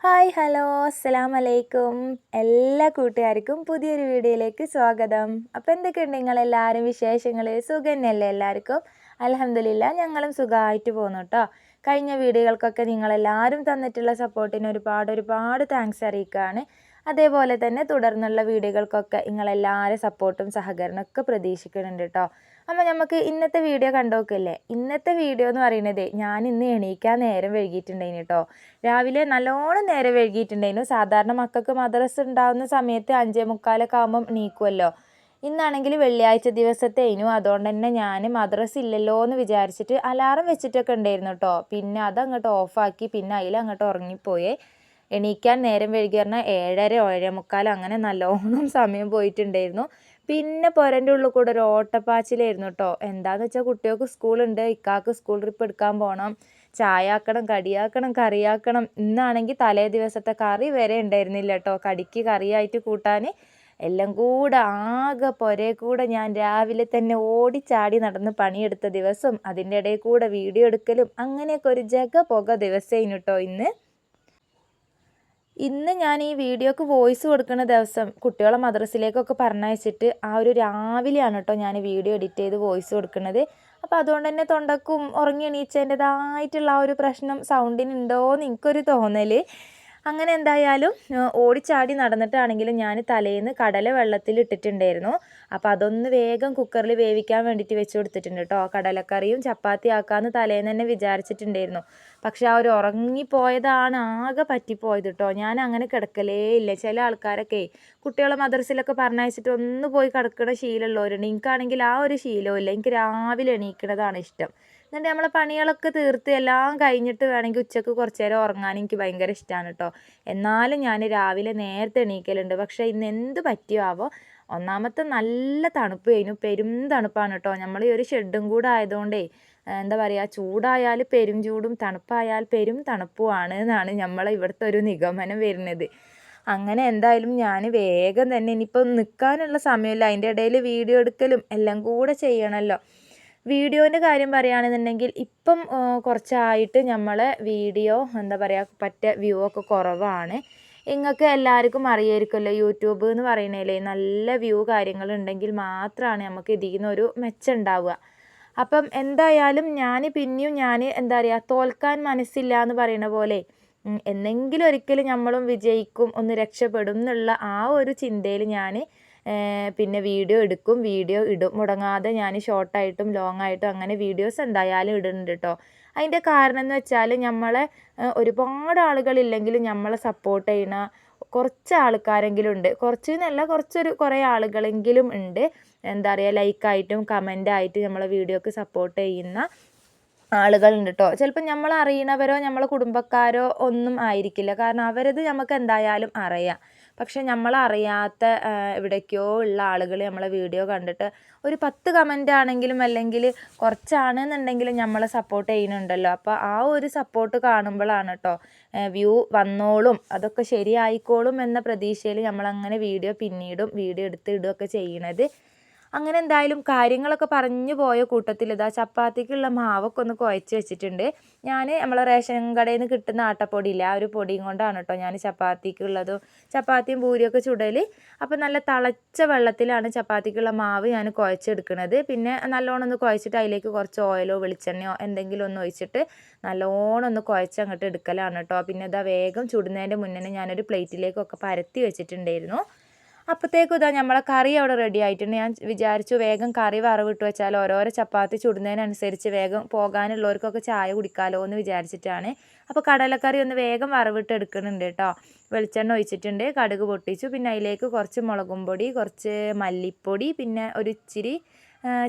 Hi hello അസ്സലാം അലൈക്കും എല്ലാ കൂട്ടുകാർക്കും പുതിയൊരു വീഡിയോയിലേക്ക് സ്വാഗതം. അപ്പോൾ എന്തൊക്കെയുണ്ട് നിങ്ങളെല്ലാവരും വിശേഷങ്ങൾ സുഖം തന്നെയല്ലേ എല്ലാവർക്കും? അലഹമില്ല ഞങ്ങളും സുഖമായിട്ട് പോകുന്നു കേട്ടോ കഴിഞ്ഞ വീഡിയോകൾക്കൊക്കെ നിങ്ങളെല്ലാവരും തന്നിട്ടുള്ള സപ്പോർട്ടിന് ഒരുപാട് ഒരുപാട് താങ്ക്സ് അറിയിക്കുകയാണ് അതേപോലെ തന്നെ തുടർന്നുള്ള വീഡിയോകൾക്കൊക്കെ നിങ്ങളെല്ലാവരും സപ്പോർട്ടും സഹകരണമൊക്കെ പ്രതീക്ഷിക്കുന്നുണ്ട് കേട്ടോ അപ്പോൾ നമുക്ക് ഇന്നത്തെ വീഡിയോ കണ്ടോക്കല്ലേ ഇന്നത്തെ വീഡിയോ എന്ന് പറയുന്നത് ഞാൻ ഇന്ന് എണീക്കാൻ നേരം വൈകിയിട്ടുണ്ടായിരുന്നു കേട്ടോ രാവിലെ നല്ലോണം നേരം വൈകിയിട്ടുണ്ടായിരുന്നു സാധാരണ മക്കൾക്ക് മദ്രസ് ഉണ്ടാകുന്ന സമയത്ത് അഞ്ചേ മുക്കാലൊക്കെ ആകുമ്പം എണീക്കുമല്ലോ ഇന്നാണെങ്കിൽ വെള്ളിയാഴ്ച ദിവസത്തെ ഇനു അതുകൊണ്ട് തന്നെ ഞാൻ മദ്രസ് ഇല്ലല്ലോ എന്ന് വിചാരിച്ചിട്ട് അലാറം വെച്ചിട്ടൊക്കെ ഉണ്ടായിരുന്നു കേട്ടോ പിന്നെ അതങ്ങോട്ട് ഓഫാക്കി പിന്നെ അതിലങ്ങോട്ട് ഉറങ്ങിപ്പോയേ. എണീക്കാൻ നേരം വൈകി പറഞ്ഞാൽ ഏഴര ഏഴേമുക്കാൽ അങ്ങനെ നല്ലോണം സമയം പോയിട്ടുണ്ടായിരുന്നു. പിന്നെ പുരന്റെ ഉള്ളിൽ കൂടെ ഒരു ഓട്ടപ്പാച്ചിലായിരുന്നു കേട്ടോ എന്താണെന്ന് വെച്ചാൽ കുട്ടികൾക്ക് സ്കൂളുണ്ട്. ഇക്കാക്ക് സ്കൂൾ ട്രിപ്പ് എടുക്കാൻ പോകണം ചായ ആക്കണം കടിയാക്കണം കറിയാക്കണം. ഇന്നാണെങ്കിൽ തലേ ദിവസത്തെ കറി വരെ ഉണ്ടായിരുന്നില്ല കേട്ടോ കടിക്ക് കറിയായിട്ട് കൂട്ടാൻ എല്ലാം കൂടെ ആകെ പുരേ കൂടെ ഞാൻ രാവിലെ തന്നെ ഓടിച്ചാടി നടന്ന് പണിയെടുത്ത ദിവസം അതിന്റെ ഇടയിൽ കൂടെ വീഡിയോ എടുക്കലും അങ്ങനെയൊക്കെ ഒരു ജഗ പുക ദിവസമായിരുന്നു കേട്ടോ ഇന്ന്. ഇന്ന് ഞാൻ ഈ വീഡിയോക്ക് വോയിസ് കൊടുക്കുന്ന ദിവസം കുട്ടികളെ മദ്രസിലേക്കൊക്കെ പറഞ്ഞയച്ചിട്ട് ആ ഒരു രാവിലെയാണ് കേട്ടോ ഞാൻ വീഡിയോ എഡിറ്റ് ചെയ്ത് വോയിസ് കൊടുക്കുന്നത്. അപ്പോൾ അതുകൊണ്ട് തന്നെ തൊണ്ടക്കും ഉറങ്ങി എണീച്ചതിന്റെതായിട്ടുള്ള ആ ഒരു പ്രശ്നം സൗണ്ടിനുണ്ടോ എന്ന് എനിക്കൊരു തോന്നൽ അങ്ങനെ എന്തായാലും ഓടിച്ചാടി നടന്നിട്ടാണെങ്കിലും ഞാൻ തലേന്ന് കടല വെള്ളത്തിൽ ഇട്ടിട്ടുണ്ടായിരുന്നു അപ്പോൾ അതൊന്ന് വേഗം കുക്കറിൽ വേവിക്കാൻ വേണ്ടിയിട്ട് വെച്ച് കൊടുത്തിട്ടുണ്ട് കേട്ടോ കടലക്കറിയും ചപ്പാത്തി ആക്കാമെന്ന് തലേന്ന് തന്നെ വിചാരിച്ചിട്ടുണ്ടായിരുന്നു. പക്ഷെ ആ ഒരു ഉറങ്ങിപ്പോയതാണ് ആകെ പറ്റിപ്പോയത് കേട്ടോ ഞാൻ അങ്ങനെ കിടക്കലേ ഇല്ല. ചില ആൾക്കാരൊക്കെ കുട്ടികളെ മദർസിലൊക്കെ പറഞ്ഞയച്ചിട്ട് ഒന്ന് പോയി കിടക്കുന്ന ശീലമുള്ളവരുണ്ട്. എനിക്കാണെങ്കിൽ ആ ഒരു ശീലമില്ല എനിക്ക് രാവിലെ എണീക്കണതാണ് ഇഷ്ടം. എന്നിട്ട് നമ്മളെ പണികളൊക്കെ തീർത്ത് എല്ലാം കഴിഞ്ഞിട്ട് വേണമെങ്കിൽ ഉച്ചയ്ക്ക് കുറച്ച് നേരം ഉറങ്ങാൻ എനിക്ക് ഭയങ്കര ഇഷ്ടമാണ് കേട്ടോ. എന്നാലും ഞാൻ രാവിലെ നേരത്തെ എണീക്കലുണ്ട്. പക്ഷേ ഇന്ന് എന്ത് പറ്റിയാവോ? ഒന്നാമത്തെ നല്ല തണുപ്പ് കഴിഞ്ഞു. പെരും തണുപ്പാണ് കേട്ടോ. നമ്മൾ ഈ ഒരു ഷെഡും കൂടെ ആയതുകൊണ്ടേ എന്താ പറയുക ചൂടായാൽ പെരും ചൂടും തണുപ്പായാൽ പെരും തണുപ്പുമാണ് എന്നാണ് നമ്മളെ ഇവിടുത്തെ ഒരു നിഗമനം വരുന്നത്. അങ്ങനെ എന്തായാലും ഞാൻ വേഗം തന്നെ ഇനിയിപ്പോൾ നിൽക്കാനുള്ള സമയമില്ല. അതിന്റെ ഇടയിൽ വീഡിയോ എടുക്കലും എല്ലാം കൂടെ ചെയ്യണമല്ലോ. വീഡിയോന്റെ കാര്യം പറയുകയാണെന്നുണ്ടെങ്കിൽ ഇപ്പം കുറച്ചായിട്ട് നമ്മളെ വീഡിയോ എന്താ പറയുക പറ്റ വ്യൂ ഒക്കെ കുറവാണ്. നിങ്ങൾക്ക് എല്ലാവർക്കും അറിയായിരിക്കുമല്ലോ യൂട്യൂബ് എന്ന് പറയുന്നതിലേ നല്ല വ്യൂ കാര്യങ്ങളുണ്ടെങ്കിൽ മാത്രമാണ് നമുക്ക് ഇതിൽ നിന്നൊരു മെച്ചം ഉണ്ടാവുക അപ്പം എന്തായാലും ഞാൻ പിന്നെയും ഞാൻ എന്താ പറയുക തോൽക്കാൻ മനസ്സില്ല എന്ന് പറയുന്ന പോലെ എന്നെങ്കിലും ഒരിക്കലും നമ്മളും വിജയിക്കും ഒന്ന് രക്ഷപ്പെടും എന്നുള്ള ആ ഒരു ചിന്തയിൽ ഞാൻ പിന്നെ വീഡിയോ എടുക്കും വീഡിയോ ഇടും. മുടങ്ങാതെ ഞാൻ ഷോർട്ടായിട്ടും ലോങ് ആയിട്ടും അങ്ങനെ വീഡിയോസ് എന്തായാലും ഇടുന്നുണ്ട് കേട്ടോ അതിന്റെ കാരണം എന്ന് വെച്ചാൽ നമ്മളെ ഒരുപാട് ആളുകളില്ലെങ്കിലും നമ്മളെ സപ്പോർട്ട് ചെയ്യുന്ന കുറച്ച് ആൾക്കാരെങ്കിലും ഉണ്ട്. കുറച്ച് എന്നല്ല കുറച്ചൊരു കുറേ ആളുകളെങ്കിലും ഉണ്ട്. എന്താ പറയുക ലൈക്കായിട്ടും കമന്റായിട്ടും നമ്മളെ വീഡിയോക്ക് സപ്പോർട്ട് ചെയ്യുന്ന ആളുകളുണ്ട് കേട്ടോ ചിലപ്പോൾ നമ്മൾ അറിയണവരോ നമ്മളെ കുടുംബക്കാരോ ഒന്നും ആയിരിക്കില്ല. കാരണം അവരത് നമുക്ക് എന്തായാലും അറിയാം. പക്ഷെ നമ്മളറിയാത്ത എവിടേക്കോ ഉള്ള ആളുകൾ നമ്മളെ വീഡിയോ കണ്ടിട്ട് ഒരു പത്ത് കമന്റ് ആണെങ്കിലും അല്ലെങ്കിൽ കുറച്ചാണെന്നുണ്ടെങ്കിലും നമ്മളെ സപ്പോർട്ട് ചെയ്യുന്നുണ്ടല്ലോ. അപ്പോൾ ആ ഒരു സപ്പോർട്ട് കാണുമ്പോഴാണ് കേട്ടോ വ്യൂ വന്നോളും. അതൊക്കെ ശരിയായിക്കോളും എന്ന പ്രതീക്ഷയിൽ നമ്മളങ്ങനെ വീഡിയോ പിന്നീടും വീഡിയോ എടുത്ത് ഇടുകയൊക്കെ ചെയ്യണത്. അങ്ങനെ എന്തായാലും കാര്യങ്ങളൊക്കെ പറഞ്ഞു പോയ കൂട്ടത്തിൽ ഇതാ ചപ്പാത്തിക്കുള്ള മാവൊക്കെ ഒന്ന് കുഴച്ച് വെച്ചിട്ടുണ്ട്. ഞാൻ നമ്മളെ റേഷൻ കടയിൽ നിന്ന് കിട്ടുന്ന ആട്ടപ്പൊടിയില്ല ആ ഒരു പൊടിയും കൊണ്ടാണ് കേട്ടോ ഞാൻ ചപ്പാത്തിക്കുള്ളതും ചപ്പാത്തിയും പൂരിയൊക്കെ ചുടൽ അപ്പോൾ നല്ല തിളച്ച വെള്ളത്തിലാണ് ചപ്പാത്തിക്കുള്ള മാവ് ഞാൻ കുഴച്ചെടുക്കുന്നത് പിന്നെ നല്ലോണം ഒന്ന് കുഴച്ചിട്ട് അതിലേക്ക് കുറച്ച് ഓയിലോ വെളിച്ചെണ്ണയോ എന്തെങ്കിലും ഒന്ന് ഒഴിച്ചിട്ട് നല്ലോണം ഒന്ന് കുഴച്ച് അങ്ങോട്ട് എടുക്കലാണ് കേട്ടോ. പിന്നെ ഇതാ വേഗം ചുടുന്നതിന്റെ മുന്നേ ഞാനൊരു പ്ലേറ്റിലേക്കൊക്കെ പരത്തി വെച്ചിട്ടുണ്ടായിരുന്നു. അപ്പോഴത്തേക്കും ഇതാ നമ്മളെ കറി അവിടെ റെഡി ആയിട്ടുണ്ട്. ഞാൻ വിചാരിച്ചു വേഗം കറി വറവിട്ട് വെച്ചാൽ ഓരോരോ ചപ്പാത്തി ചുടുന്നതിനനുസരിച്ച് വേഗം പോകാനുള്ളവർക്കൊക്കെ ചായ കുടിക്കാമല്ലോ എന്ന് വിചാരിച്ചിട്ടാണ്. അപ്പോൾ കടലക്കറി ഒന്ന് വേഗം വറവിട്ട് എടുക്കുന്നുണ്ട് കേട്ടോ. വെളിച്ചെണ്ണ ഒഴിച്ചിട്ടുണ്ട് കടുക് പൊട്ടിച്ചു പിന്നെ അതിലേക്ക് കുറച്ച് മുളകും പൊടി കുറച്ച് മല്ലിപ്പൊടി പിന്നെ ഒരു ഇച്ചിരി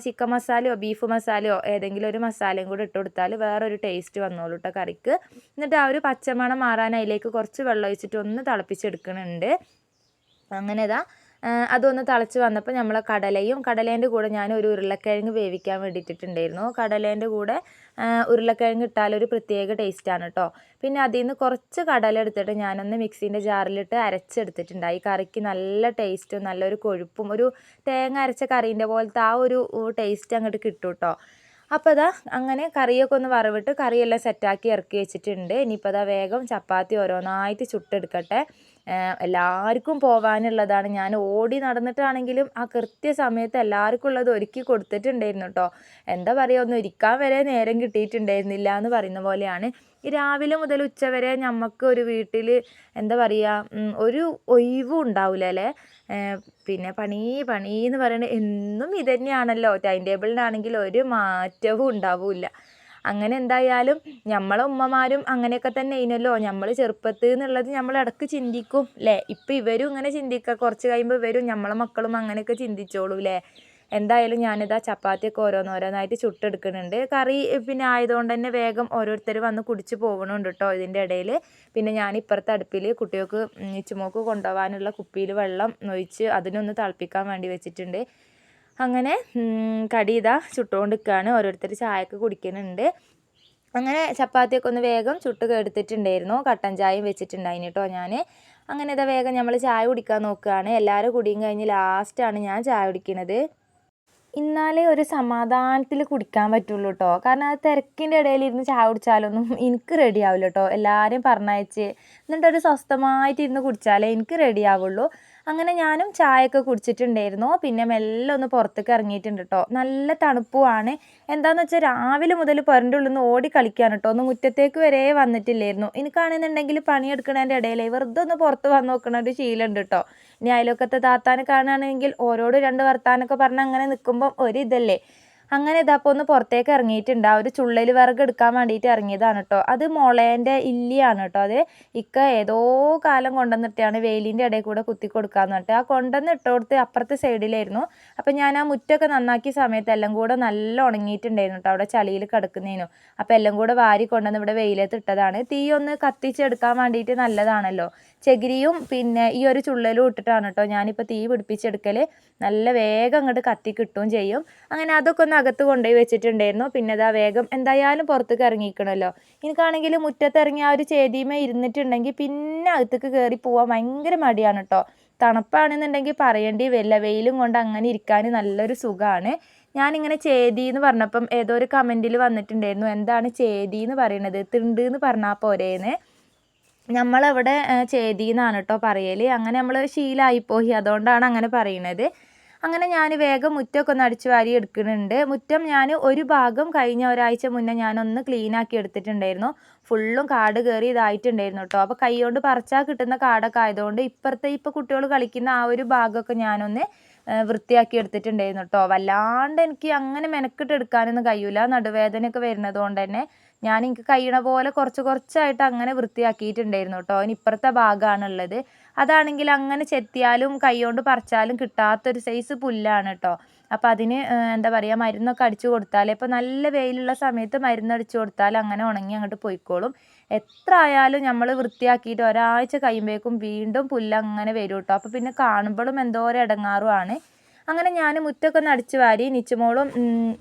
ചിക്കൻ മസാലയോ ബീഫ് മസാലയോ ഏതെങ്കിലും ഒരു മസാലയും കൂടി ഇട്ട് കൊടുത്താൽ വേറൊരു ടേസ്റ്റ് വന്നോളൂ കേട്ടോ കറിക്ക്. എന്നിട്ട് ആ ഒരു പച്ചമണം മാറാൻ അതിലേക്ക് കുറച്ച് വെള്ളം ഒഴിച്ചിട്ട് ഒന്ന് തിളപ്പിച്ചെടുക്കുന്നുണ്ട് അങ്ങനെ ഇതാ അതൊന്ന് തിളച്ച് വന്നപ്പോൾ നമ്മൾ കടലയും കടലേന്റെ കൂടെ ഞാൻ ഒരു ഉരുളക്കിഴങ്ങ് വേവിക്കാൻ വേണ്ടിയിട്ടുണ്ടായിരുന്നു കടലേന്റെ കൂടെ ഉരുളക്കിഴങ്ങ് ഇട്ടാൽ ഒരു പ്രത്യേക ടേസ്റ്റാണ് കേട്ടോ പിന്നെ അതിൽ നിന്ന് കുറച്ച് കടല എടുത്തിട്ട് ഞാനൊന്ന് മിക്സീന്റെ ജാറിലിട്ട് അരച്ചെടുത്തിട്ടുണ്ട് ഈ കറിക്ക് നല്ല ടേസ്റ്റും നല്ലൊരു കൊഴുപ്പും ഒരു തേങ്ങ അരച്ച കറീന്റെ പോലത്തെ ആ ഒരു ടേസ്റ്റ് അങ്ങോട്ട് കിട്ടും കേട്ടോ അപ്പോൾ അതാ അങ്ങനെ കറിയൊക്കെ ഒന്ന് വറവിട്ട് കറിയെല്ലാം സെറ്റാക്കി ഇറക്കി വെച്ചിട്ടുണ്ട്. ഇനിയിപ്പോൾ അതാ വേഗം ചപ്പാത്തി ഓരോന്നായിട്ട് ചുട്ടെടുക്കട്ടെ. എല്ലാവർക്കും പോകാനുള്ളതാണ് ഞാൻ ഓടി നടന്നിട്ടാണെങ്കിലും ആ കൃത്യസമയത്ത് എല്ലാവർക്കും ഉള്ളത് ഒരുക്കി കൊടുത്തിട്ടുണ്ടായിരുന്നു കേട്ടോ എന്താ പറയുക ഒന്ന് ഇരിക്കാൻ വരെ നേരം കിട്ടിയിട്ടുണ്ടായിരുന്നില്ല എന്ന് പറയുന്ന പോലെയാണ്. രാവിലെ മുതൽ ഉച്ച വരെ നമുക്ക് ഒരു വീട്ടിൽ എന്താ പറയുക ഒരു ഒഴിവും ഉണ്ടാവില്ല അല്ലേ? പിന്നെ പണി പണി എന്ന് പറയുന്നത് എന്നും ഇതുതന്നെയാണല്ലോ ടൈം ടേബിളിനാണെങ്കിൽ ഒരു മാറ്റവും ഉണ്ടാവില്ല. അങ്ങനെ എന്തായാലും നമ്മളെ ഉമ്മമാരും അങ്ങനെയൊക്കെ തന്നെ ഇനല്ലോ നമ്മൾ ചെറുപ്പത്തിൽ എന്നുള്ളത് നമ്മൾ ഇടയ്ക്ക് ചിന്തിക്കും അല്ലേ ഇപ്പം ഇവരും ഇങ്ങനെ ചിന്തിക്കുക കുറച്ച് കഴിയുമ്പോൾ ഇവരും നമ്മളെ മക്കളും അങ്ങനെയൊക്കെ ചിന്തിച്ചോളൂ അല്ലേ എന്തായാലും ഞാനിതാ ചപ്പാത്തിയൊക്കെ ഓരോന്നോരോന്നായിട്ട് ചുട്ടെടുക്കുന്നുണ്ട്. കറി പിന്നെ ആയതുകൊണ്ട് തന്നെ വേഗം ഓരോരുത്തർ വന്ന് കുടിച്ച് പോകണുണ്ട് കേട്ടോ ഇതിന്റെ ഇടയിൽ പിന്നെ ഞാൻ ഇപ്പുറത്തെ അടുപ്പിൽ കുട്ടികൾക്ക് ഇച്ചുമോക്ക് കൊണ്ടുപോകാനുള്ള കുപ്പിയിൽ വെള്ളം ഒഴിച്ച് അതിനൊന്ന് തിളപ്പിക്കാൻ വേണ്ടി വെച്ചിട്ടുണ്ട്. അങ്ങനെ കടി ഇതാ ചുട്ടുകൊണ്ട് നിൽക്കുകയാണ് ഓരോരുത്തർ ചായയൊക്കെ കുടിക്കുന്നുണ്ട്. അങ്ങനെ ചപ്പാത്തിയൊക്കെ ഒന്ന് വേഗം ചുട്ട് എടുത്തിട്ടുണ്ടായിരുന്നു. കട്ടൻ ചായയും വെച്ചിട്ടുണ്ടായിന് കേട്ടോ ഞാൻ അങ്ങനെ ഇതാ വേഗം നമ്മൾ ചായ കുടിക്കാൻ നോക്കുകയാണ് എല്ലാവരും കുടിയും കഴിഞ്ഞ് ലാസ്റ്റാണ് ഞാൻ ചായ കുടിക്കുന്നത് എന്നാലേ ഒരു സമാധാനത്തിൽ കുടിക്കാൻ പറ്റുള്ളൂ കേട്ടോ കാരണം ആ തിരക്കിന്റെ ഇടയിൽ ഇരുന്ന് ചായ കുടിച്ചാലൊന്നും എനിക്ക് റെഡി ആവില്ല കേട്ടോ എല്ലാവരെയും പറഞ്ഞയച്ച് എന്നിട്ടൊരു സ്വസ്ഥമായിട്ട് ഇരുന്ന് കുടിച്ചാലേ എനിക്ക് റെഡി ആവുള്ളൂ. അങ്ങനെ ഞാനും ചായയൊക്കെ കുടിച്ചിട്ടുണ്ടായിരുന്നു. പിന്നെ മെല്ലെ ഒന്ന് പുറത്തേക്ക് ഇറങ്ങിയിട്ടുണ്ട് കേട്ടോ നല്ല തണുപ്പുമാണ് എന്താണെന്ന് വെച്ചാൽ രാവിലെ മുതൽ പുരന്റെ ഉള്ളിൽ നിന്ന് ഓടി കളിക്കാൻ കേട്ടോ ഒന്ന് മുറ്റത്തേക്ക് വരെ വന്നിട്ടില്ലായിരുന്നു. എനിക്കാണെന്നുണ്ടെങ്കിൽ പണിയെടുക്കണതിന്റെ ഇടയിലെ വെറുതെ ഒന്ന് പുറത്ത് വന്ന് നോക്കണ ഒരു ശീലമുണ്ട് കേട്ടോ ഇനി അയലൊക്കത്തെ താത്താനെ കാണുകയാണെങ്കിൽ ഓരോട് രണ്ട് വർത്താനൊക്കെ പറഞ്ഞ് അങ്ങനെ നിൽക്കുമ്പം ഒരിതല്ലേ അങ്ങനെ ഇതാ അപ്പോൾ ഒന്ന് പുറത്തേക്ക് ഇറങ്ങിയിട്ടുണ്ട്. ആ ഒരു ചുള്ളൽ വിറക് എടുക്കാൻ വേണ്ടിയിട്ട് ഇറങ്ങിയതാണ് കേട്ടോ. അത് മുളേന്റെ ഇല്ലിയാണ് കേട്ടോ. അത് ഇക്ക ഏതോ കാലം കൊണ്ടുവന്നിട്ടാണ് വെയിലിന്റെ ഇടയിൽ കൂടെ കുത്തി കൊടുക്കാന്ന് പറഞ്ഞിട്ട്. ആ കൊണ്ടുവന്ന് ഇട്ടുകൊടുത്ത് അപ്പുറത്തെ സൈഡിലായിരുന്നു. അപ്പം ഞാൻ ആ മുറ്റൊക്കെ നന്നാക്കിയ സമയത്ത് എല്ലാം കൂടെ നല്ല ഉണങ്ങിയിട്ടുണ്ടായിരുന്നു കേട്ടോ അവിടെ ചളിയിൽ കിടക്കുന്നതിനും. അപ്പോൾ എല്ലാം കൂടെ വാരി കൊണ്ടുവന്ന് ഇവിടെ വെയിലത്ത് ഇട്ടതാണ്. തീ ഒന്ന് കത്തിച്ചെടുക്കാൻ വേണ്ടിയിട്ട് നല്ലതാണല്ലോ. ചകിരിയും പിന്നെ ഈ ഒരു ചുള്ളലും ഇട്ടിട്ടാണ് കേട്ടോ ഞാനിപ്പോൾ തീ പിടിപ്പിച്ചെടുക്കൽ നല്ല വേഗം അങ്ങോട്ട് കത്തി കിട്ടുകയും ചെയ്യും. അങ്ങനെ അതൊക്കെ ഒന്ന് അകത്ത് കൊണ്ടുപോയി വെച്ചിട്ടുണ്ടായിരുന്നു. പിന്നെ അതാ വേഗം എന്തായാലും പുറത്തേക്ക് ഇറങ്ങിക്കണമല്ലോ എനിക്കാണെങ്കിൽ മുറ്റത്തിറങ്ങി ആ ഒരു ചേതിമേ ഇരുന്നിട്ടുണ്ടെങ്കിൽ പിന്നെ അകത്തേക്ക് കയറി പോവാൻ ഭയങ്കര മടിയാണ് കേട്ടോ തണുപ്പാണെന്നുണ്ടെങ്കിൽ പറയേണ്ടി വരില്ല. വെയിലും കൊണ്ട് അങ്ങനെ ഇരിക്കാൻ നല്ലൊരു സുഖമാണ് ഞാനിങ്ങനെ ചേതി എന്ന് പറഞ്ഞപ്പം ഏതോ ഒരു കമന്റിൽ വന്നിട്ടുണ്ടായിരുന്നു. എന്താണ് ചേതി എന്ന് പറയണത്? തിണ്ട് എന്ന് പറഞ്ഞാൽ പോരേന്ന്. നമ്മളവിടെ ചേതി എന്നാണ് കേട്ടോ പറയൽ അങ്ങനെ നമ്മൾ ശീലമായിപ്പോയി അതുകൊണ്ടാണ് അങ്ങനെ പറയുന്നത് അങ്ങനെ ഞാൻ വേഗം മുറ്റമൊക്കെ ഒന്ന് അടിച്ചു വാരി എടുക്കുന്നുണ്ട്. മുറ്റം ഞാൻ ഒരു ഭാഗം കഴിഞ്ഞ ഒരാഴ്ച മുന്നേ ഞാനൊന്ന് ക്ലീൻ ആക്കി എടുത്തിട്ടുണ്ടായിരുന്നു. ഫുള്ളും കാട് കയറി ഇതായിട്ടുണ്ടായിരുന്നു കേട്ടോ അപ്പോൾ കൈകൊണ്ട് പറിച്ചാൽ കിട്ടുന്ന കാടൊക്കെ ആയതുകൊണ്ട് ഇപ്പുറത്തെ ഇപ്പോൾ കുട്ടികൾ കളിക്കുന്ന ആ ഒരു ഭാഗമൊക്കെ ഞാനൊന്ന് വൃത്തിയാക്കി എടുത്തിട്ടുണ്ടായിരുന്നു കേട്ടോ വല്ലാണ്ട് എനിക്ക് അങ്ങനെ മെനക്കിട്ട് എടുക്കാനൊന്നും കഴിയൂല. നടുവേദനയൊക്കെ വരുന്നത് കൊണ്ട് തന്നെ ഞാൻ എനിക്ക് കഴിയണ പോലെ കുറച്ച് കുറച്ചായിട്ട് അങ്ങനെ വൃത്തിയാക്കിയിട്ടുണ്ടായിരുന്നു കേട്ടോ ഇനി ഇപ്പുറത്തെ ഭാഗമാണുള്ളത്. അതാണെങ്കിൽ അങ്ങനെ ചെത്തിയാലും കൈകൊണ്ട് പറിച്ചാലും കിട്ടാത്തൊരു സൈസ് പുല്ലാണ് കേട്ടോ അപ്പോൾ അതിന് എന്താ പറയുക മരുന്നൊക്കെ അടിച്ചു കൊടുത്താൽ ഇപ്പോൾ നല്ല വെയിലുള്ള സമയത്ത് മരുന്ന് അടിച്ചു കൊടുത്താൽ അങ്ങനെ ഉണങ്ങി അങ്ങോട്ട് പോയിക്കോളും. എത്ര ആയാലും നമ്മൾ വൃത്തിയാക്കിയിട്ട് ഒരാഴ്ച കഴിയുമ്പോഴേക്കും വീണ്ടും പുല്ല് അങ്ങനെ വരും കേട്ടോ അപ്പോൾ പിന്നെ കാണുമ്പോഴും എന്തോരം ഇടങ്ങാറുമാണ്. അങ്ങനെ ഞാൻ മുറ്റൊക്കെ അടിച്ചു വാരി നിച്ചുമോളും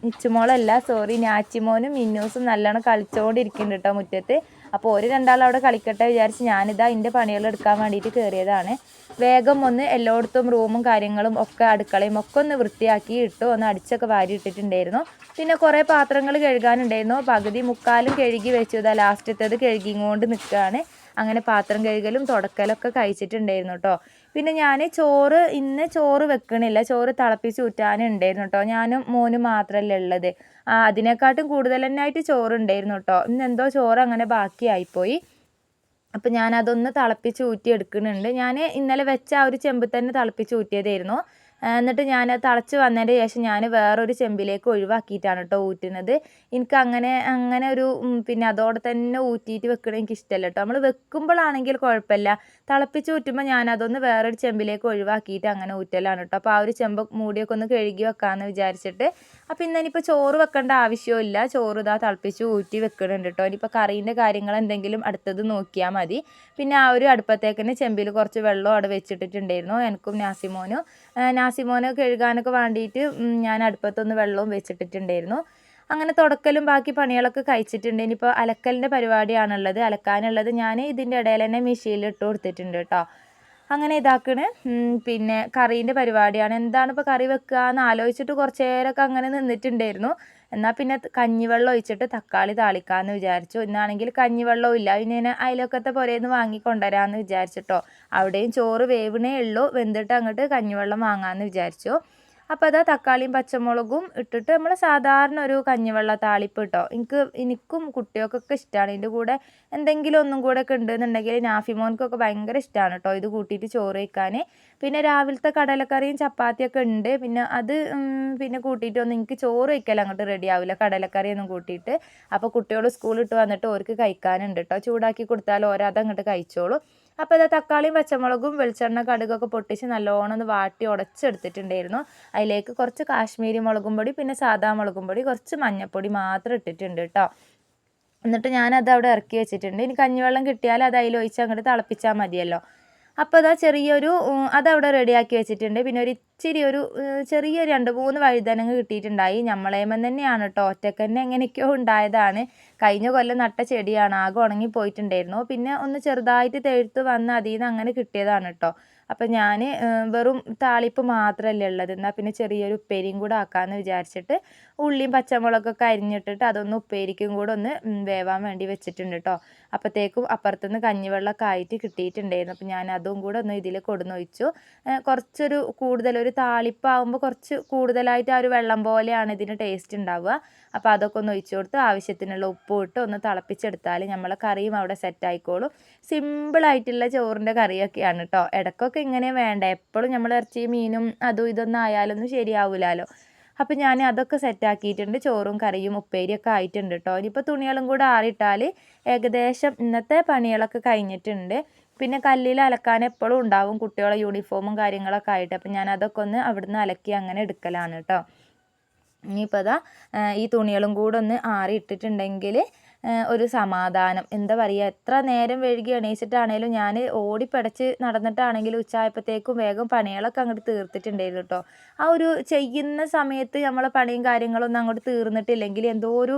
നിച്ചുമോളല്ല സോറി ഞാച്ചിമോനും മിന്നൂസും നല്ലോണം കളിച്ചുകൊണ്ടിരിക്കുന്നുണ്ട് കേട്ടോ മുറ്റത്ത്. അപ്പോൾ ഒരു രണ്ടാൾ അവിടെ കളിക്കട്ടെ വിചാരിച്ച് ഞാനിതാ എന്റെ പണികൾ എടുക്കാൻ വേണ്ടിയിട്ട് കയറിയതാണ് വേഗം ഒന്ന് എല്ലായിടത്തും റൂമും കാര്യങ്ങളും ഒക്കെ അടുക്കളയും ഒക്കെ ഒന്ന് വൃത്തിയാക്കി ഇട്ടു ഒന്ന് അടിച്ചൊക്കെ വാരി ഇട്ടിട്ടുണ്ടായിരുന്നു. പിന്നെ കുറേ പാത്രങ്ങൾ കഴുകാനുണ്ടായിരുന്നു. പകുതി മുക്കാലും കഴുകി വെച്ചു. ഇതാ ലാസ്റ്റത്തേത് കഴുകിങ്ങോണ്ട് നിൽക്കുകയാണ്. അങ്ങനെ പാത്രം കഴുകലും തുടക്കലൊക്കെ കഴിച്ചിട്ടുണ്ടായിരുന്നു കേട്ടോ പിന്നെ ഞാൻ ചോറ് ഇന്ന് ചോറ് വെക്കണില്ല. ചോറ് തിളപ്പിച്ച് ഊറ്റാനുണ്ടായിരുന്നു കേട്ടോ ഞാനും മോനും മാത്രമല്ലേ ഉള്ളത്. അതിനെക്കാട്ടും കൂടുതൽ തന്നെ ആയിട്ട് ചോറ് ഉണ്ടായിരുന്നു കേട്ടോ ഇന്ന് എന്തോ ചോറ് അങ്ങനെ ബാക്കിയായിപ്പോയി അപ്പം ഞാൻ അതൊന്ന് തിളപ്പിച്ച് ഊറ്റി എടുക്കുന്നുണ്ട്. ഞാൻ ഇന്നലെ വെച്ച ആ ഒരു ചെമ്പിൽ തന്നെ തിളപ്പിച്ച് ഊറ്റിയതായിരുന്നു. എന്നിട്ട് ഞാൻ തിളച്ച് വന്നതിന്റെ ശേഷം ഞാൻ വേറൊരു ചെമ്പിലേക്ക് ഒഴിവാക്കിയിട്ടാണ് കേട്ടോ ഊറ്റുന്നത്. എനിക്ക് അങ്ങനെ അങ്ങനെ ഒരു പിന്നെ അതോടെ തന്നെ ഊറ്റിയിട്ട് വെക്കണത് എനിക്ക് ഇഷ്ടമല്ല കേട്ടോ നമ്മൾ വെക്കുമ്പോഴാണെങ്കിൽ കുഴപ്പമില്ല. തിളപ്പിച്ച് ഊറ്റുമ്പോൾ ഞാൻ അതൊന്ന് വേറൊരു ചെമ്പിലേക്ക് ഒഴിവാക്കിയിട്ട് അങ്ങനെ ഊറ്റലാണ് കേട്ടോ അപ്പോൾ ആ ഒരു ചെമ്പ് മൂടിയൊക്കെ ഒന്ന് കഴുകി വെക്കാമെന്ന് വിചാരിച്ചിട്ട് അപ്പോൾ ഇന്ന് ഇനിയിപ്പോൾ ചോറ് വെക്കേണ്ട ആവശ്യമില്ല ചോറ് ഇതാ തിളപ്പിച്ച് ഊറ്റി വെക്കുന്നുണ്ട് കേട്ടോ ഇനിയിപ്പോൾ കറീന്റെ കാര്യങ്ങൾ എന്തെങ്കിലും അടുത്തത് നോക്കിയാൽ മതി. പിന്നെ ആ ഒരു അടുപ്പത്തേക്ക് തന്നെ ചെമ്പിൽ കുറച്ച് വെള്ളം അവിടെ വെച്ചിട്ടിട്ടുണ്ടായിരുന്നു. എനിക്കും നാസിമോനും. നാസിമോന് കഴുകാനൊക്കെ വേണ്ടിയിട്ട് ഞാൻ അടുപ്പത്തൊന്ന് വെള്ളവും വെച്ചിട്ടിട്ടുണ്ടായിരുന്നു. അങ്ങനെ തുടക്കലും ബാക്കി പണികളൊക്കെ കഴിച്ചിട്ടുണ്ട്. ഇനിയിപ്പോൾ അലക്കലിന്റെ പരിപാടിയാണുള്ളത്. അലക്കാനുള്ളത് ഞാൻ ഇതിന്റെ ഇടയിൽ തന്നെ മെഷീനിൽ ഇട്ട് കൊടുത്തിട്ടുണ്ട് കേട്ടോ അങ്ങനെ ഇതാക്കണ്. പിന്നെ കറീന്റെ പരിപാടിയാണ്. എന്താണ് ഇപ്പോൾ കറി വെക്കുക എന്ന് ആലോചിച്ചിട്ട് കുറച്ച് നേരമൊക്കെ അങ്ങനെ നിന്നിട്ടുണ്ടായിരുന്നു. എന്നാൽ പിന്നെ കഞ്ഞിവെള്ളം ഒഴിച്ചിട്ട് തക്കാളി താളിക്കാമെന്ന് വിചാരിച്ചു. ഇന്നാണെങ്കിൽ കഞ്ഞിവെള്ളവും ഇല്ല. പിന്നെ ഞാൻ അയലൊക്കത്തെ പുരേന്ന് വാങ്ങി കൊണ്ടുവരാമെന്ന് വിചാരിച്ചിട്ടോ. അവിടെയും ചോറ് വേവണേ ഉള്ളൂ. വെന്തിട്ട് അങ്ങോട്ട് കഞ്ഞിവെള്ളം വാങ്ങാമെന്ന് വിചാരിച്ചു. അപ്പോൾ അതാ തക്കാളിയും പച്ചമുളകും ഇട്ടിട്ട് നമ്മൾ സാധാരണ ഒരു കഞ്ഞിവെള്ള താളിപ്പ് കേട്ടോ എനിക്ക് എനിക്കും കുട്ടികൾക്കൊക്കെ ഇഷ്ടമാണ് ഇതിന്റെ കൂടെ എന്തെങ്കിലും ഒന്നും കൂടെ ഒക്കെ ഉണ്ടെന്നുണ്ടെങ്കിൽ നാഫിമോൻക്കൊക്കെ ഭയങ്കര ഇഷ്ടമാണ് കേട്ടോ ഇത് കൂട്ടിയിട്ട് ചോറ് വയ്ക്കാൻ പിന്നെ രാവിലത്തെ കടലക്കറിയും ചപ്പാത്തിയൊക്കെ ഉണ്ട്. പിന്നെ അത് പിന്നെ ഒന്ന് എനിക്ക് ചോറ് വയ്ക്കൽ അങ്ങോട്ട് റെഡി ആവില്ല കടലക്കറിയൊന്നും കൂട്ടിയിട്ട്. അപ്പോൾ കുട്ടികൾ സ്കൂളിട്ട് വന്നിട്ട് അവർക്ക് കഴിക്കാനുണ്ട് കേട്ടോ ചൂടാക്കി കൊടുത്താൽ ഓരോ അതങ്ങോട്ട് കഴിച്ചോളും. അപ്പോൾ ഇതാ തക്കാളിയും പച്ചമുളകും വെളിച്ചെണ്ണ കടുകൊക്കെ പൊട്ടിച്ച് നല്ലോണം ഒന്ന് വാട്ടി ഉടച്ചെടുത്തിട്ടുണ്ടായിരുന്നു. അതിലേക്ക് കുറച്ച് കാശ്മീരി മുളകും പൊടി പിന്നെ സാദാ മുളകും പൊടി കുറച്ച് മഞ്ഞൾപ്പൊടി മാത്രം ഇട്ടിട്ടുണ്ട് കേട്ടോ എന്നിട്ട് ഞാനത് അവിടെ ഇറക്കി വെച്ചിട്ടുണ്ട്. ഇനി കഞ്ഞിവെള്ളം കിട്ടിയാൽ അത് അതിൽ ഒഴിച്ച് അങ്ങോട്ട് തിളപ്പിച്ചാൽ മതിയല്ലോ. അപ്പോൾ അതാ ചെറിയൊരു അതവിടെ റെഡിയാക്കി വെച്ചിട്ടുണ്ട്. പിന്നെ ഒരു ഇച്ചിരി ഒരു ചെറിയ രണ്ട് മൂന്ന് വഴുതനങ്ങ് കിട്ടിയിട്ടുണ്ടായി. ഞമ്മളേമൻ തന്നെയാണ് കേട്ടോ ഒറ്റയ്ക്ക് തന്നെ എങ്ങനെയൊക്കെയോ ഉണ്ടായതാണ്. കഴിഞ്ഞ കൊല്ലം നട്ട ചെടിയാണ്. ആകെ ഉണങ്ങി പോയിട്ടുണ്ടായിരുന്നു പിന്നെ ഒന്ന് ചെറുതായിട്ട് തെഴുത്ത് വന്ന് അതിൽ നിന്ന് അങ്ങനെ കിട്ടിയതാണ് കേട്ടോ അപ്പം ഞാൻ വെറും താളിപ്പ് മാത്രമല്ലേ ഉള്ളത്. എന്നാൽ പിന്നെ ചെറിയൊരു ഉപ്പേരിയും കൂടെ ആക്കാമെന്ന് വിചാരിച്ചിട്ട് ഉള്ളിയും പച്ചമുളകൊക്കെ അരിഞ്ഞിട്ടിട്ട് അതൊന്ന് ഉപ്പേരിക്കും കൂടെ ഒന്ന് വേവാൻ വേണ്ടി വെച്ചിട്ടുണ്ട് കേട്ടോ അപ്പോഴത്തേക്കും അപ്പുറത്തുനിന്ന് കഞ്ഞിവെള്ളമൊക്കെ ആയിട്ട് കിട്ടിയിട്ടുണ്ടായിരുന്നു. അപ്പം ഞാൻ അതും കൂടെ ഒന്ന് ഇതിൽ കൊടുന്ന് ഒഴിച്ചു കുറച്ചൊരു കൂടുതൽ ഒരു താളിപ്പാകുമ്പോൾ കുറച്ച് കൂടുതലായിട്ട് ആ ഒരു വെള്ളം പോലെയാണ് ഇതിന് ടേസ്റ്റ് ഉണ്ടാവുക. അപ്പോൾ അതൊക്കെ ഒന്ന് ഒഴിച്ചു കൊടുത്ത് ആവശ്യത്തിനുള്ള ഉപ്പും ഇട്ട് ഒന്ന് തിളപ്പിച്ചെടുത്താൽ നമ്മളെ കറിയും അവിടെ സെറ്റ് ആയിക്കോളും. സിമ്പിളായിട്ടുള്ള ചോറിന്റെ കറിയൊക്കെയാണ് കേട്ടോ ഇടയ്ക്കൊക്കെ ഇങ്ങനെ വേണ്ട. എപ്പോഴും നമ്മൾ ഇറച്ചി മീനും അതും ഇതൊന്നും ആയാലൊന്നും ശരിയാവില്ലല്ലോ അപ്പോൾ ഞാൻ അതൊക്കെ സെറ്റാക്കിയിട്ടുണ്ട് ചോറും കറിയും ഉപ്പേരിയൊക്കെ ആയിട്ടുണ്ട് കേട്ടോ ഇനിയിപ്പോൾ തുണികളും കൂടെ ആറിയിട്ടാൽ ഏകദേശം ഇന്നത്തെ പണികളൊക്കെ കഴിഞ്ഞിട്ടുണ്ട്. പിന്നെ കല്ലിൽ അലക്കാൻ എപ്പോഴും ഉണ്ടാവും കുട്ടികളെ യൂണിഫോമും കാര്യങ്ങളൊക്കെ ആയിട്ട്. അപ്പം ഞാൻ അതൊക്കെ ഒന്ന് അവിടുന്ന് അലക്കി അങ്ങനെ എടുക്കലാണ് കേട്ടോ ഇനിയിപ്പോൾ ഈ തുണികളും കൂടെ ഒന്ന് ആറി ഇട്ടിട്ടുണ്ടെങ്കിൽ ഒരു സമാധാനം. എന്താ പറയുക എത്ര നേരം വൈകി എണീച്ചിട്ടാണേലും ഞാൻ ഓടിപ്പടച്ച് നടന്നിട്ടാണെങ്കിലും ഉച്ചയായപ്പോഴത്തേക്കും വേഗം പണികളൊക്കെ അങ്ങോട്ട് തീർത്തിട്ടുണ്ടായിരുന്നു കേട്ടോ ആ ഒരു ചെയ്യുന്ന സമയത്ത് നമ്മളെ പണിയും കാര്യങ്ങളൊന്നും അങ്ങോട്ട് തീർന്നിട്ടില്ലെങ്കിൽ എന്തോ ഒരു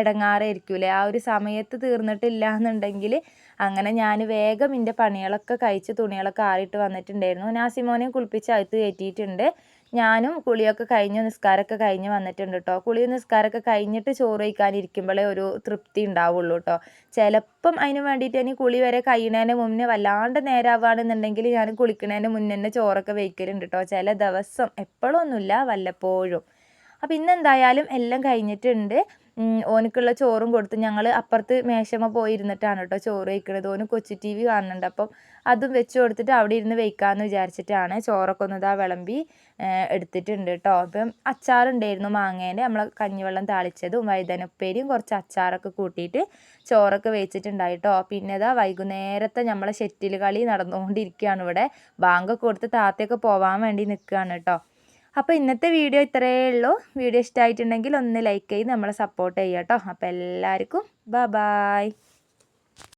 ഇടങ്ങാറായിരിക്കൂലേ ആ ഒരു സമയത്ത് തീർന്നിട്ടില്ല എന്നുണ്ടെങ്കിൽ അങ്ങനെ ഞാൻ വേഗം എന്റെ പണികളൊക്കെ കഴിച്ച് തുണികളൊക്കെ ആറിയിട്ട് വന്നിട്ടുണ്ടായിരുന്നു. നാസിമോനെ കുളിപ്പിച്ച് അകത്ത് കയറ്റിയിട്ടുണ്ട്. ഞാനും കുളിയൊക്കെ കഴിഞ്ഞ് നിസ്കാരമൊക്കെ കഴിഞ്ഞ് വന്നിട്ടുണ്ട് കേട്ടോ കുളി നിസ്കാരമൊക്കെ കഴിഞ്ഞിട്ട് ചോറ് കഴിക്കാനിരിക്കുമ്പോഴേ ഒരു തൃപ്തി ഉണ്ടാവുള്ളൂ കേട്ടോ ചിലപ്പം അതിന് വേണ്ടിയിട്ട് ഇനി കുളി വരെ കഴിയണേന് മുന്നേ വല്ലാണ്ട് നേരാവുകയാണെന്നുണ്ടെങ്കിൽ ഞാൻ കുളിക്കുന്നതിന് മുന്നേ തന്നെ ചോറൊക്കെ വയ്ക്കലുണ്ട് കേട്ടോ ചില ദിവസം എപ്പോഴൊന്നുമില്ല വല്ലപ്പോഴും. അപ്പോൾ ഇന്നെന്തായാലും എല്ലാം കഴിഞ്ഞിട്ടുണ്ട്. ഓനിക്കുള്ള ചോറും കൊടുത്ത് ഞങ്ങൾ അപ്പുറത്ത് മേശമ പോയി ഇരുന്നിട്ടാണ് കേട്ടോ ചോറ് വയ്ക്കണത് ഓന് കൊച്ചു ടി വി കാണുന്നുണ്ട്. അപ്പം അതും വെച്ച് കൊടുത്തിട്ട് അവിടെ ഇരുന്ന് വെക്കാമെന്ന് വിചാരിച്ചിട്ടാണ് ചോറൊക്കെ ഒന്ന് ഇതാ വിളമ്പി എടുത്തിട്ടുണ്ട് കേട്ടോ അപ്പം അച്ചാറുണ്ടായിരുന്നു മാങ്ങേന്റെ. നമ്മൾ കഞ്ഞിവെള്ളം താളിച്ചതും വഴുതനപ്പേരിയും കുറച്ച് അച്ചാറൊക്കെ കൂട്ടിയിട്ട് ചോറൊക്കെ വെച്ചിട്ടുണ്ടായി കേട്ടോ പിന്നെ ഇതാ വൈകുന്നേരത്തെ നമ്മളെ ഷെറ്റിൽ കളി നടന്നുകൊണ്ടിരിക്കുകയാണ് ഇവിടെ. ബാങ്കൊക്കെ കൊടുത്ത് താത്തയൊക്കെ പോവാൻ വേണ്ടി നിൽക്കുകയാണ് കേട്ടോ അപ്പോൾ ഇന്നത്തെ വീഡിയോ ഇത്രയേ ഉള്ളൂ. വീഡിയോ ഇഷ്ടമായിട്ടുണ്ടെങ്കിൽ ഒന്ന് ലൈക്ക് ചെയ്ത് നമ്മളെ സപ്പോർട്ട് ചെയ്യാം കേട്ടോ അപ്പോൾ എല്ലാവർക്കും ബ ബായ്